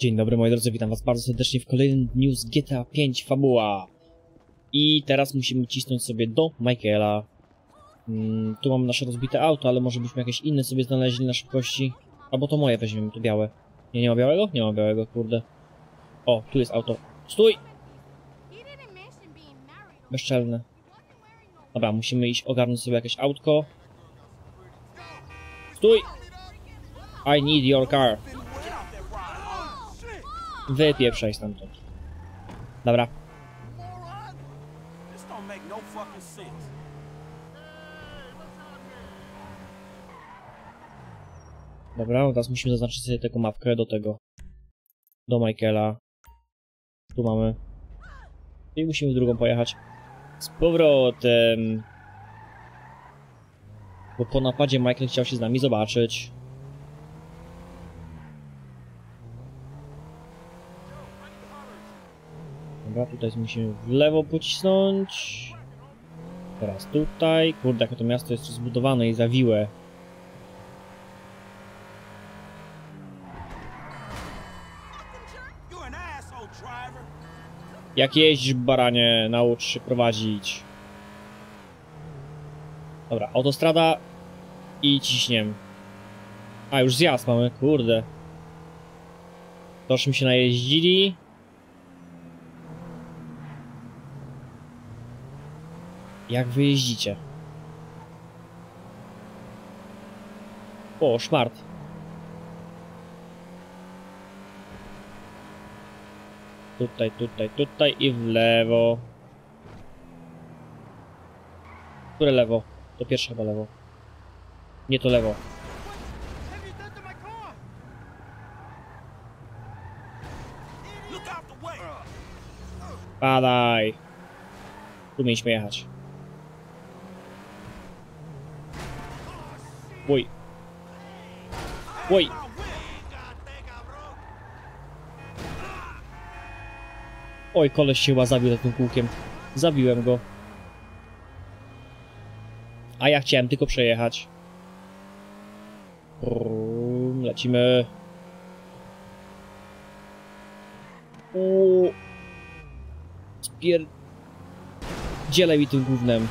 Dzień dobry moi drodzy, witam was bardzo serdecznie w kolejnym dniu z GTA 5 Fabuła. I teraz musimy cisnąć sobie do Michaela. Mm, tu mamy nasze rozbite auto, ale może byśmy jakieś inne sobie znaleźli na szybkości. Albo to moje weźmiemy, to białe. Nie, nie ma białego? Nie ma białego, kurde. O, tu jest auto. Stój! Bezczelne. Dobra, musimy iść ogarnąć sobie jakieś autko. Stój! I need your car. Wypieprzaj stamtąd. Dobra. No. Dobra, teraz musimy zaznaczyć sobie taką mapkę do tego. Do Michaela. Tu mamy. I musimy w drugą pojechać. Z powrotem. Bo po napadzie Michael chciał się z nami zobaczyć. Dobra, tutaj musimy w lewo pocisnąć. Teraz tutaj. Kurde, jak to miasto jest rozbudowane i zawiłe. Jak jeździsz, baranie, naucz się prowadzić. Dobra, autostrada i ciśniem. A, już zjazd mamy, kurde. Tośmy się najeździli. Jak wy jeździcie? O, szmart. Tutaj, tutaj, tutaj i w lewo. Które lewo? To pierwsze chyba lewo. Nie to lewo. Padaj. Tu mieliśmy jechać. Oj. Oj. Oj, koleś się chyba zabił za tym kółkiem. Zabiłem go. A ja chciałem tylko przejechać. Brum, Lecimy. Uuu. Spier... Dzielę mi tym gównem.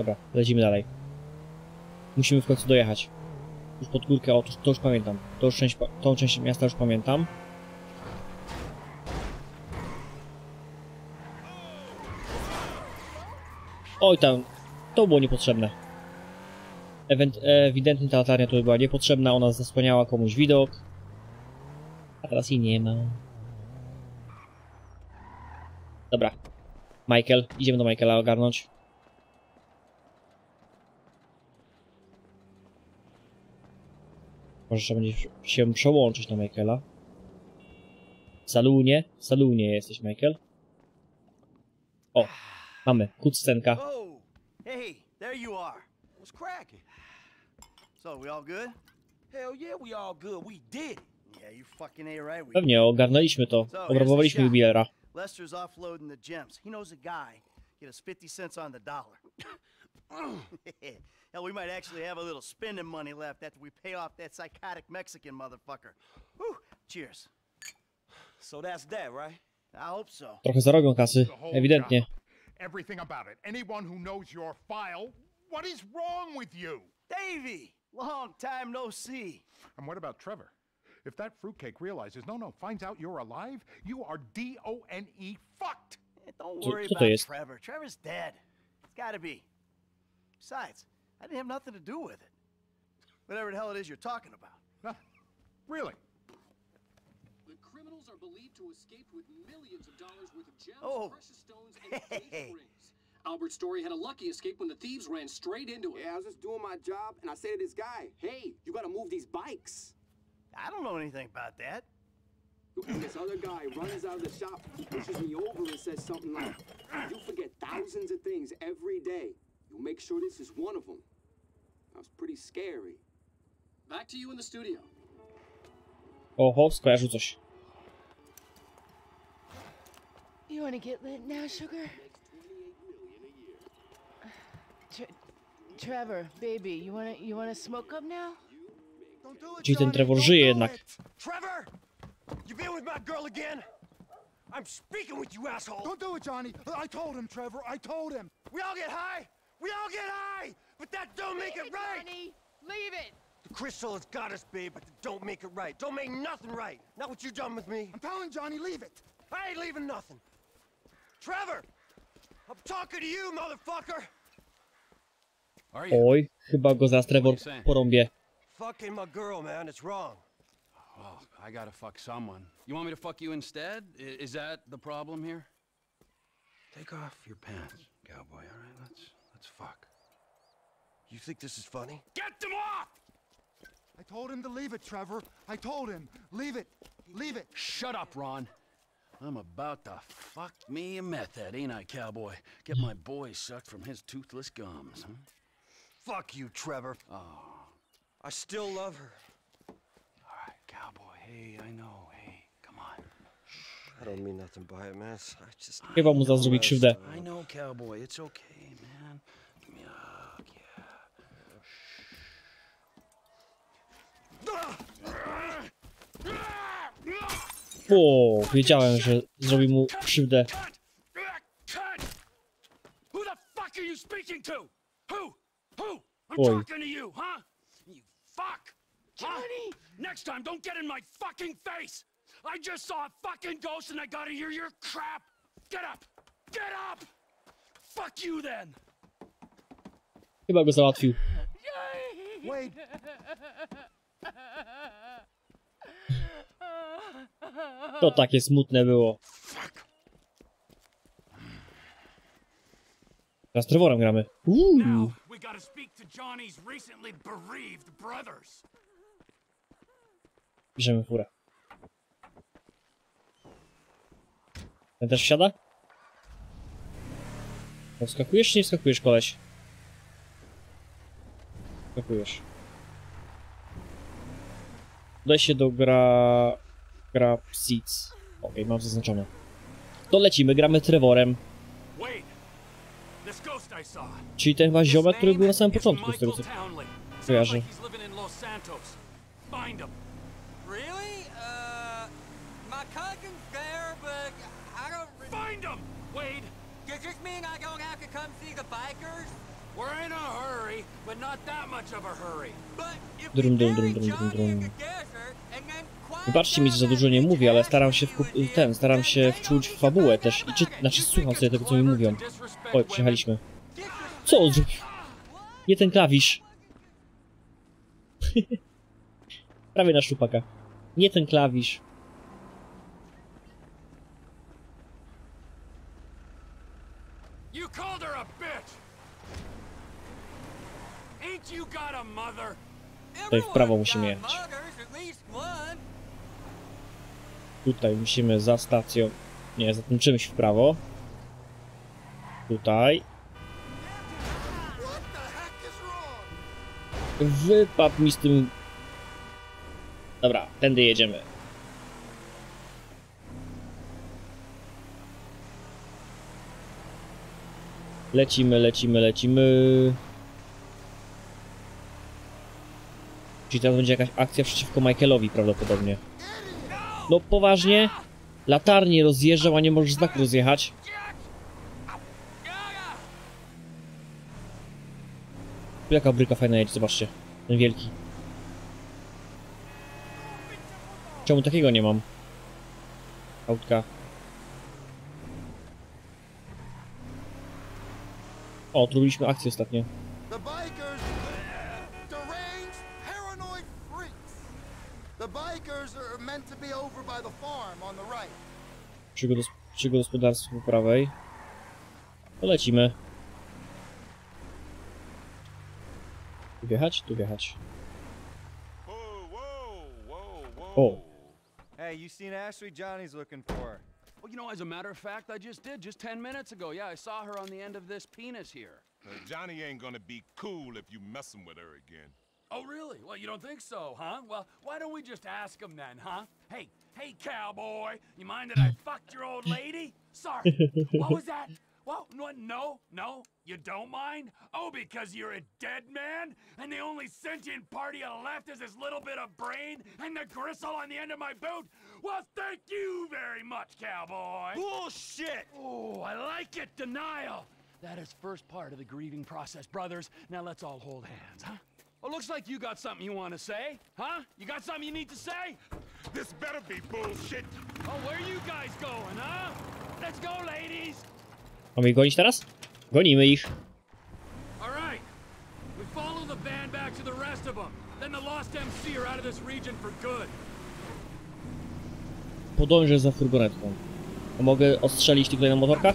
Dobra, lecimy dalej. Musimy w końcu dojechać. Już pod górkę, o, to, to już pamiętam. To już część, tą część miasta już pamiętam. Oj tam, to było niepotrzebne. Ewent, ewidentnie ta latarnia tu była niepotrzebna, ona zasłaniała komuś widok. A teraz jej nie ma. Dobra. Michael, idziemy do Michaela ogarnąć. Może trzeba będzie się przełączyć na Michaela. W salunie, w salunie jesteś Michael. O, mamy, cutscenka. Oh, hey, there you are. What's cracking? So, we all good? Hell yeah, we all good. We did it. Yeah, you fucking A right. We Pewnie, ogarnęliśmy to. Obrabowaliśmy jubilera. Lester's offloading the gems. He knows a guy. Get us 50 cents on the dollar. Hell, we might actually have a little spending money left after we pay off that psychotic Mexican motherfucker. Whew. Cheers. So that's that, right? I hope so. Trochę zarobią kasy, ewidentnie. Everything about it. Anyone who knows your file, what is wrong with you? Davy! Long time no see. And what about Trevor? If that fruitcake realizes, no, no, finds out you're alive, you are D O N E fucked. Eh, Don't worry about? Trevor. Trevor's dead. It's gotta be. Besides, I didn't have nothing to do with it. Whatever the hell it is you're talking about. Huh? Really? The criminals are believed to escape with millions of dollars worth of gems, Oh. precious stones, and Hey. rings. Albert Story had a lucky escape when the thieves ran straight into it. Yeah, I was just doing my job, and I say to this guy, "Hey, you gotta move these bikes." I don't know anything about that. This other guy runs out of the shop, pushes me over, and says something like, "You forget thousands of things every day. You make sure this is one of them." That was pretty scary. Back to you in the studio. Oho, skojarzył coś. You want to get lit now, sugar? Tre- Trevor, baby, you wanna you wanna smoke up now? Don't do it, Czyli ten Johnny. Trevor Don't żyje jednak. Trevor! You been with my girl again? I'm speaking with you, asshole! Don't do it, Johnny. I told him, Trevor. I told him. We all get high! We all get high! But that don't make it right! Johnny, leave it. The crystal has got us, babe, but it don't make it right. Don't make nothing right. Not what you done with me. I'm telling Johnny, leave it. I ain't leaving nothing. Trevor! I'm talking to you, motherfucker! Are you? Oj, chyba go zaraz Trevor porąbie. Fucking my girl, man, it's wrong. Well, I gotta fuck someone. You want me to fuck you instead? Is that the problem here? Take off your pants, cowboy. All right, let's let's fuck. You think this is funny? Get them off! I told him to leave it, Trevor. I told him. Leave it. Leave it. Shut up, Ron. I'm about to fuck me a meth head, ain't I, cowboy? Get my boy sucked from his toothless gums. Huh? Fuck you, Trevor. Oh, I still love her. all right, cowboy. Hey, I know. Hey, come on. I don't mean nothing by it, man. I just... Chyba mu zaraz zrobi krzywdę. I know, cowboy. It's okay, man. Yuck, yeah. O, wiedziałem, że zrobi mu krzywdę. Cut! Cut! Who the fuck are you speaking to? Who? Who? I'm talking to you, huh? You fuck! Johnny! Next time, don't get in my fucking face! I just saw a fucking ghost and I gotta hear your crap! Get up! Get up! Fuck you then! Chyba go załatwił. Wade, To takie smutne było. Teraz Trevorem gramy. Uuu. Bierzemy furę. Ten też wsiada? No, Wskakujesz czy nie wskakujesz, koleś? Wskakujesz. Się do gra... Gra Seeds. Okej, mam zaznaczone. To lecimy, gramy Trevorem. Wait! This ghost I saw. Czyli ten chyba ziomek, który był na samym początku, z tego co kojarzę. Uh, Drum, drum, drum, drum, drum, drum. the desert and then quiet Wybaczcie mi, że za dużo nie mówię, ale staram się you ten, staram się wczuć w fabułę też i czy, znaczy słucham sobie tego, co mi mówią. Oj, przyjechaliśmy. Co on zrobił? Nie ten klawisz. Prawie na szczupaka. Nie ten klawisz. You called her a bitch! Ain't you got a mother? Tutaj w prawo musimy jechać. Tutaj musimy za stacją... Nie, za tym czymś w prawo. Tutaj. Wypadł mi z tym... Dobra, tędy jedziemy. Lecimy, lecimy, lecimy. Czyli teraz będzie jakaś akcja przeciwko Michaelowi prawdopodobnie. No poważnie? Latarnie rozjeżdżał, a nie możesz znaku rozjechać? Jaka bryka fajna jedzie, zobaczcie. Ten wielki. Czemu takiego nie mam? Autka. O, zrobiliśmy akcję ostatnio. The bikers are meant to be over by the farm on the right. Przy, gos przy gospodarstwie po prawej. To lecimy. Tu wjechać? Tu wjechać. Whoa, whoa, whoa, whoa. O, Hey, you seen Ashley? Johnny's looking for her. Well, you know, as a matter of fact, I just did, just 10 minutes ago. Yeah, I saw her on the end of this penis here. Uh, Johnny ain't gonna be cool if you messing with her again. Oh, really? Well, you don't think so, huh? Well, why don't we just ask him then, huh? Hey, hey, cowboy, you mind that I fucked your old lady? Sorry. what was that? Whoa, no, no, no, you don't mind? Oh, because you're a dead man? And the only sentient part of you left is this little bit of brain and the gristle on the end of my boot? Well, thank you very much, cowboy. Bullshit! Oh, I like it, denial. That is first part of the grieving process, brothers. Now let's all hold hands, huh? Well, looks like you got something you want to say, huh? You got something you need to say? This better be bullshit. Oh, where are you guys going, huh? Let's go, ladies. Mamy ich gonić teraz? Gonimy ich. All right. We follow the van back to the rest of them. Then the Lost MC are out of this region for good. Podążę za furgonetką. A mogę ostrzelić tych tutaj na motorkach?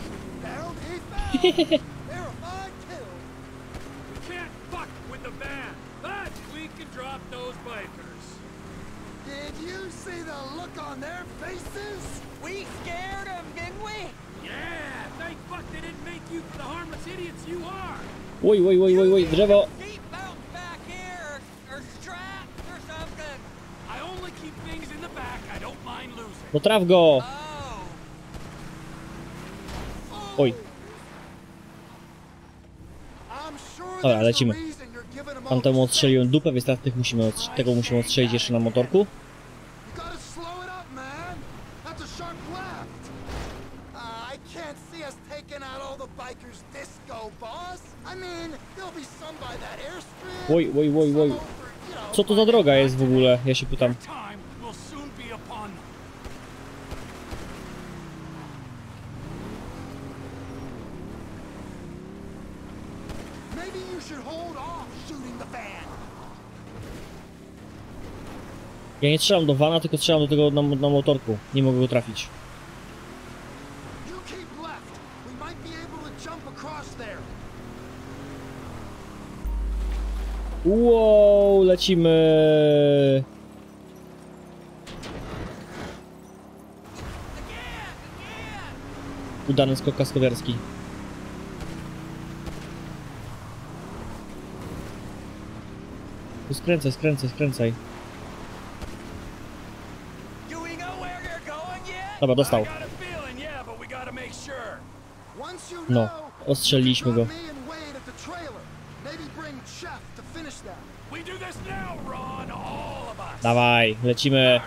Did you see the look on their faces? We scared him, didn't we? Yeah, thank fuck they didn't make you the harmless idiots you are. Oj, oj, oj, oj, oj, drzewo! No traf go! Oj, Dobra, lecimy. them tamtemu odstrzeliłem dupę, więc teraz tych musimy tego musimy odstrzelić jeszcze na motorku. You gotta slow it up, man. That's a sharp left. Uh, I can't see us taking out all the bikers disco, boss. I mean, there'll be some by that airstrip. Oj, oj, oj, oj. Co to za droga jest w ogóle? Ja się pytam. Ja nie strzelam do wana, tylko strzelam do tego na, na motorku. Nie mogę go trafić. Wow, lecimy! Udany skok kaskaderski. Tu Skręcaj, skręcaj, skręcaj. Dobra, dostał. No, ostrzeliliśmy go. Dawaj, lecimy.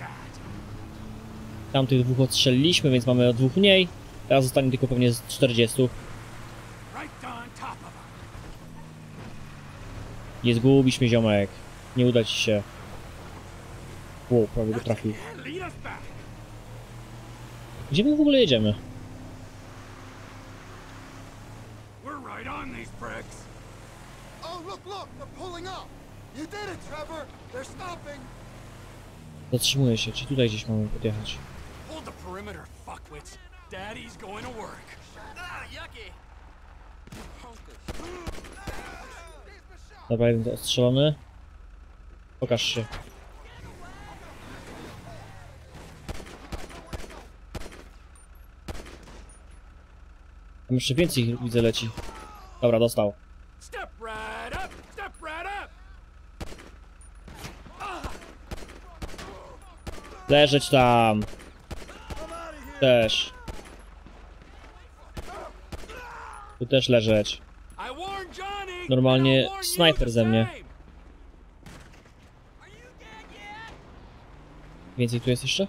At? Tamtych dwóch odstrzeliliśmy, więc mamy o dwóch mniej. Teraz zostanie tylko pewnie z 40. Right on top of them. Nie mnie, ziomek. Nie uda ci się. Wow, prawie go trafił. Gdzie my w ogóle jedziemy? We're right on these pricks. Oh, look, look, they're pulling up. You did it, Trevor. They're stopping. Zatrzymuję się, czy tutaj gdzieś mamy podjechać? Hold the perimeter, fuckwits. Daddy's going to work. Ah, yucky. Dobra, jeden ostrzelony. Pokaż się. Tam jeszcze więcej widzę leci. Dobra, dostał. Step right up, step right up. Leżeć tam. Też. Tu też leżeć. Normalnie snajper ze mnie. Więcej tu jest jeszcze?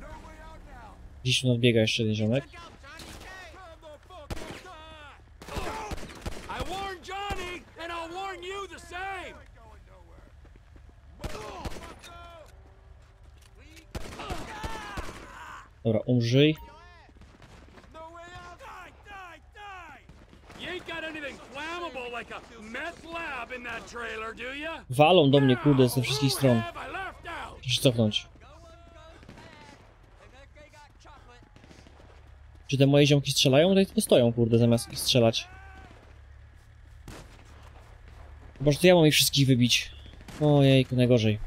No way out now. Gdzieś tu nadbiega jeszcze jeden ziomek. Look out, Walą do mnie, kurde, ze wszystkich stron. Muszę się cofnąć. Czy te moje ziomki strzelają? Tutaj tylko stoją, kurde, zamiast ich strzelać. Boże, to ja mam ich wszystkich wybić. Ojejku, najgorzej.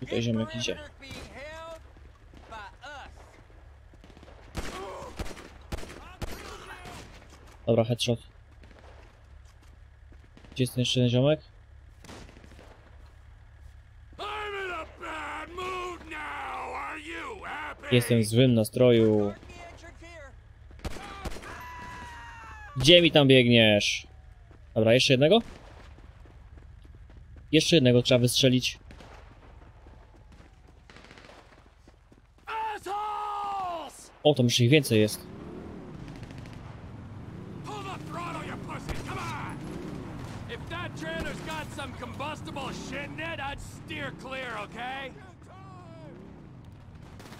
Tutaj ziomek idzie. Dobra, headshot. Gdzie jest ten jeszcze jeden ziomek? Jestem w złym nastroju. Gdzie mi tam biegniesz? Dobra, jeszcze jednego? Jeszcze jednego trzeba wystrzelić. O, tam jeszcze ich więcej jest. Pull the throttle, you pussy! Come on! If that trailer's got some combustible shit in it, I'd steer clear, okay?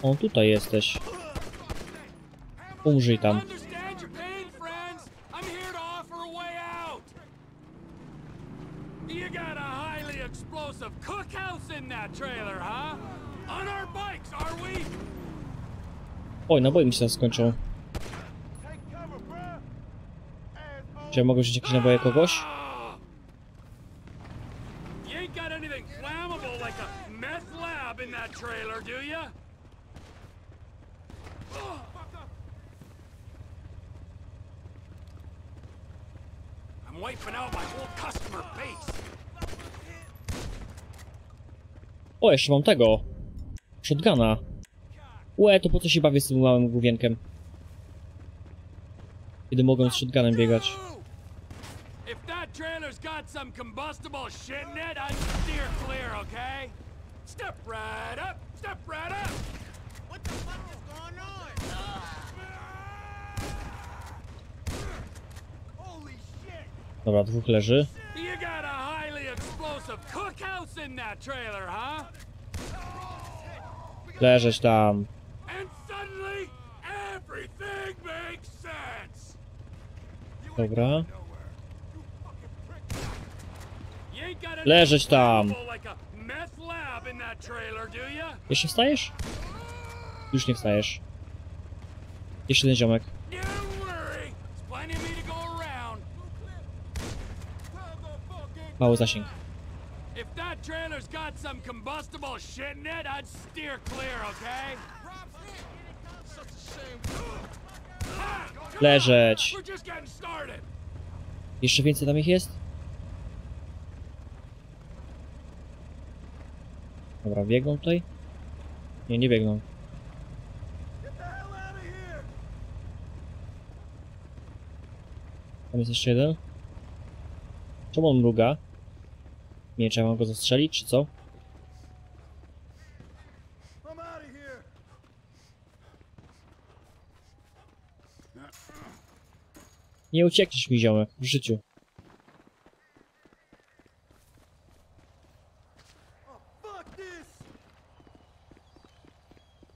O, tutaj jesteś. Umrzyj tam. Understand your pain, friends? I'm here to offer a way out. You got a highly explosive cookhouse in that trailer, huh? On our bikes, are we? Oj, naboje mi się skończą. Czy ja mogę wziąć jakieś naboje kogoś? You ain't got anything flammable like a meth lab in that trailer, do you? I'm wiping out my whole customer base. O, jeszcze mam tego. Shotguna. Łe, to po co się bawię z tym małym główienkiem? Kiedy mogę z shotgunem biegać. Step right up! Step right up! Dobra, dwóch leży. Leżeć tam. Dobra. Leżeć tam. Jeszcze wstajesz? Już nie wstajesz. Jeszcze jeden ziomek. Mały zasięg. If that trailer's got some combustible shit in it, I'd steer clear, okay? Leżeć. Jeszcze więcej tam ich jest? Dobra, biegną tutaj? Nie, nie biegną. Tam jest jeszcze jeden. Czemu on mruga? Nie wiem, czy ja mam go zastrzelić, czy co? Nie uciekniesz mi, ziomek, w życiu.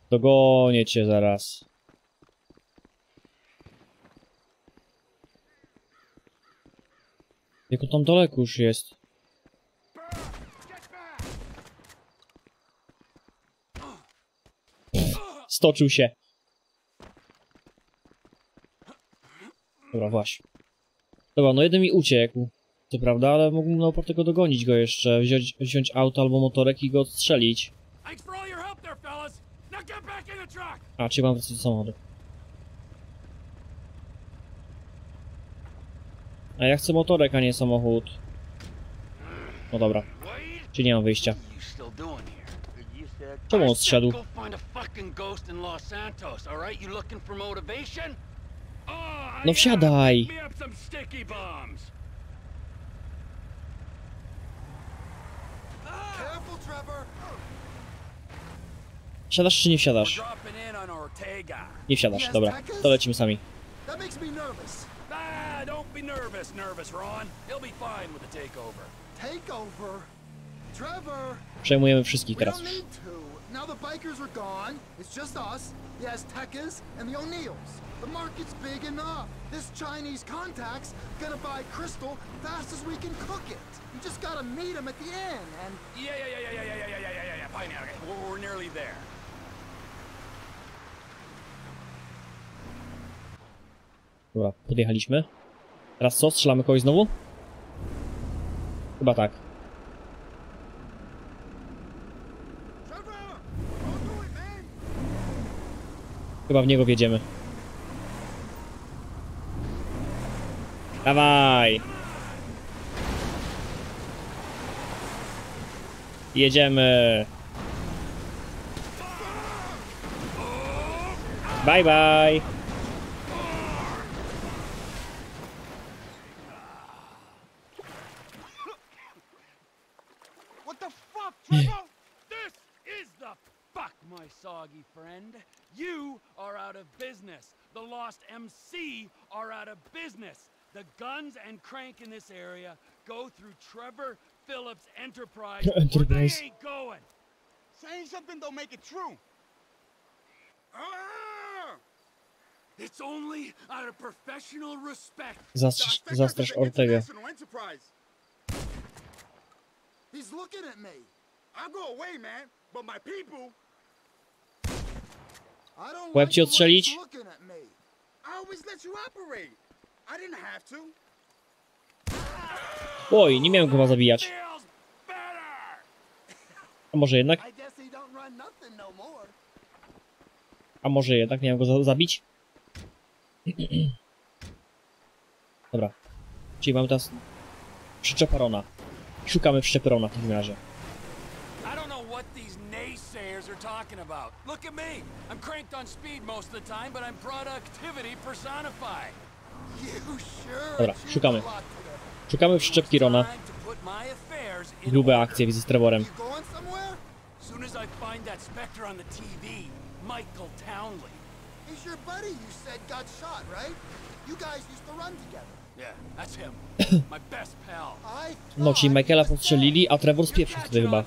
Dogonię cię zaraz. Jak on tam daleko już jest? Stoczył się. Dobra, właśnie. Dobra, no jeden mi uciekł. Co prawda, ale mógłbym na tego dogonić go jeszcze, wziąć, wziąć auto albo motorek i go odstrzelić. A, czy mam wracać do samochodu? A ja chcę motorek, a nie samochód. No dobra, czy nie mam wyjścia. Czemu on zsiadł? No wsiadaj! Wsiadasz czy nie wsiadasz? Nie wsiadasz, dobra. To lecimy sami. Przejmujemy wszystkich teraz. Już. Now the bikers are gone. It's just us, the Aztecas, and the O'Neills. The market's big enough. This Chinese contact's gonna buy crystal fast as we can cook it. You just gotta meet him at the inn, and Yeah, yeah, yeah, yeah, yeah, yeah, yeah, yeah, yeah, yeah, yeah. Fine, yeah, okay. We're, we're nearly there. Dobra, podjechaliśmy. Teraz co? Strzelamy kogoś znowu? Chyba tak. Chyba w niego wjedziemy. Dawaj! Jedziemy! Bye bye! The guns and crank in this area go through Trevor Phillips Enterprise. Or Enterprise. they ain't going. Saying something don't make it true. Ah! It's only out of professional respect. Zastrz, zastrasz Ortegę. He's looking at me. I'll go away, man. But my people. I don't Łeb like ci the way odstrzelić? at me. I always let you operate. Oj, nie miałem go chyba zabijać. A może jednak? No. A może jednak miałem go za zabić? Dobra. Czyli mamy teraz przyczepę Rona. Szukamy przyczepy Rona w takim razie. Talking about. Look at me. I'm cranked on speed most of the time, but I'm productivity personified. Dobra, szukamy. Szukamy przyczepki Rona. Grube akcje widzę z Trevorem. He's your buddy you said got shot, right? You guys used to run together. No, czyli Michaela postrzelili, a Trevor spieprzył wtedy chyba.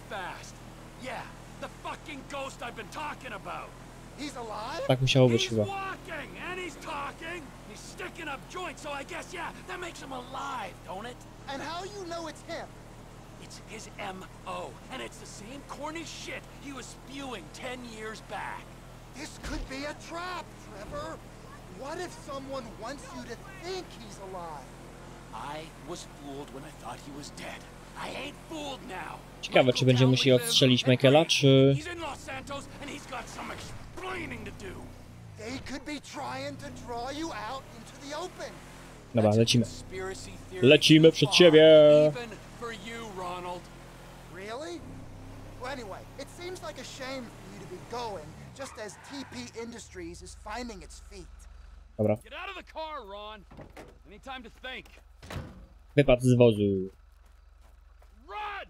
Tak musiało być chyba. Walking and he's talking. He's sticking up joints, so I guess yeah, that makes him alive, don't it? And how you know it's him? It's his M.O. And it's the same corny shit he was spewing ten years back. This could be a trap, Trevor. What if someone wants you to think he's alive? I was fooled when I thought he was dead. I ain't fooled now. Ciekawe, czy będziemy musieli odstrzelić Michaela, czy... He's in Los Santos and he's got some explaining to do. They could be trying to draw you out into the open. Dobra, That's a lecimy. conspiracy theory Lecimy too przed far, siebie. Even for you, Ronald. Really? Well, anyway, it seems like a shame for you to be going just as TP Industries is finding its feet. Dobra, Get out of the car, Ron. Any time to think. wypad z wozu. Run!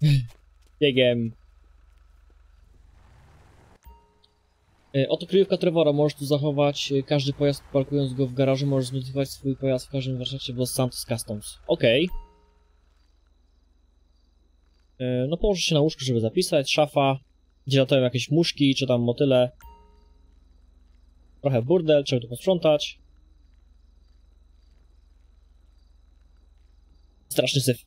Biegiem. Oto kryjówka Trevora. Możesz tu zachować e, każdy pojazd parkując go w garażu. Możesz zmodyfikować swój pojazd w każdym warsztacie w Los Santos Customs. Okej. E, No położę się na łóżku, żeby zapisać. Szafa. Gdzie latają jakieś muszki, czy tam motyle. Trochę burdel, trzeba tu posprzątać. Straszny syf.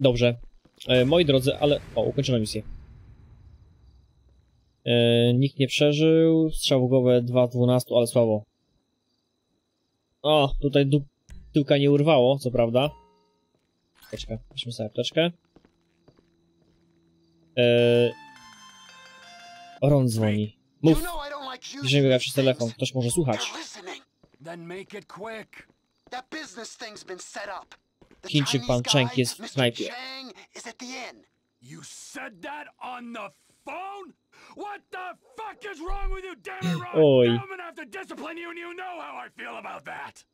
Dobrze. E, moi drodzy, ale... O, ukończono misję. E, nikt nie przeżył. Strzał w głowę 2 z 12, ale słabo. O, tutaj du- tyłka nie urwało, co prawda. Apteczkę. Weźmy sobie apteczkę. E, Ron dzwoni. Mów. Jeżeli biega przez telefon, ktoś może słuchać. Then make it quick. That business thing's been set up. Chińczyk pan Cheng jest w knajpie. You said that on the phone? What the fuck is wrong with you, damn it, Ron? Oj. I'm gonna have to discipline you and you know how I feel about that.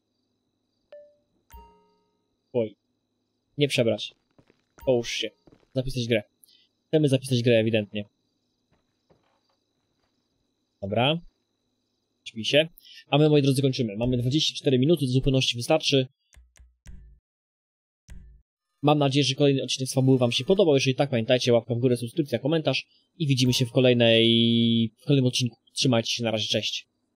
Oj. Nie przebrać. Połóż się. Zapisać grę. Chcemy zapisać grę ewidentnie. Dobra. Się. A my, moi drodzy, kończymy. Mamy 24 minuty, do zupełności wystarczy. Mam nadzieję, że kolejny odcinek z fabuły wam się podobał. Jeżeli tak, pamiętajcie, łapka w górę, subskrypcja, komentarz i widzimy się w kolejnej... w kolejnym odcinku. Trzymajcie się, na razie, cześć.